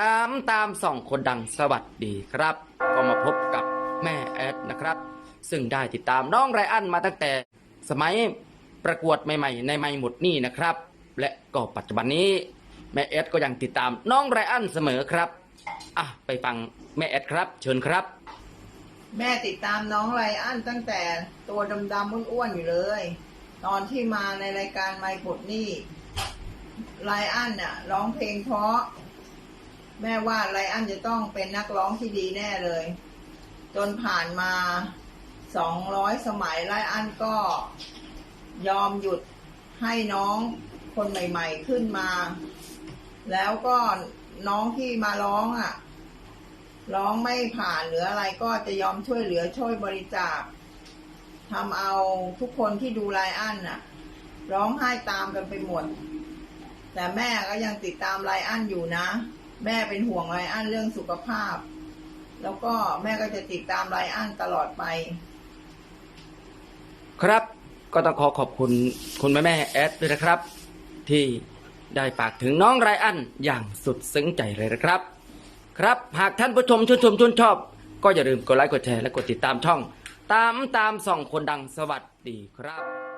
ตามตามส่องคนดังสวัสดีครับ ก็มาพบกับแม่แอดนะครับ ซึ่งได้ติดตามน้องไรอันมาตั้งแต่สมัยประกวดใหม่ๆ ในไม่หมดนี่นะครับ และก็ปัจจุบันนี้ แม่แอดก็ยังติดตามน้องไรอันเสมอครับอะไปฟังแม่แอดครับ เชิญครับ แม่ติดตามน้องไรอันตั้งแต่ตัวดำๆอ้วนๆอยู่เลย ตอนที่มาในรายการไม่ปลดนี้ไรอันน่ะร้องเพลงเพราะ แม่ว่าไรอันจะต้องเป็นนักร้องที่ดีแน่เลย จนผ่านมาสองร้อยสมัยไรอันก็ยอมหยุดให้น้องคนใหม่ ๆขึ้นมา แล้วก็น้องที่มาร้องอะ ร้องไม่ผ่านหรืออะไรก็จะยอมช่วยเหลือช่วยบริจาคทำเอาทุกคนที่ดูไลอันน่ะ ร้องไห้ตามกันไปหมด แต่แม่ก็ยังติดตามไลอันอยู่นะ แม่เป็นห่วงไลอันเรื่องสุขภาพ แล้วก็แม่ก็จะติดตามไลอันตลอดไป ครับก็ต้องขอขอบคุณคุณแม่แม่แอดด้วยนะครับ ที่ได้ฝากถึงน้องไรอันอย่างสุดซึ้งใจเลยนะครับ ครับหากท่านผู้ชมชื่นชมชื่นชอบ ก็อย่าลืมกดไลค์กดแชร์และกดติดตามช่อง ตามตามส่องคนดังสวัสดีครับ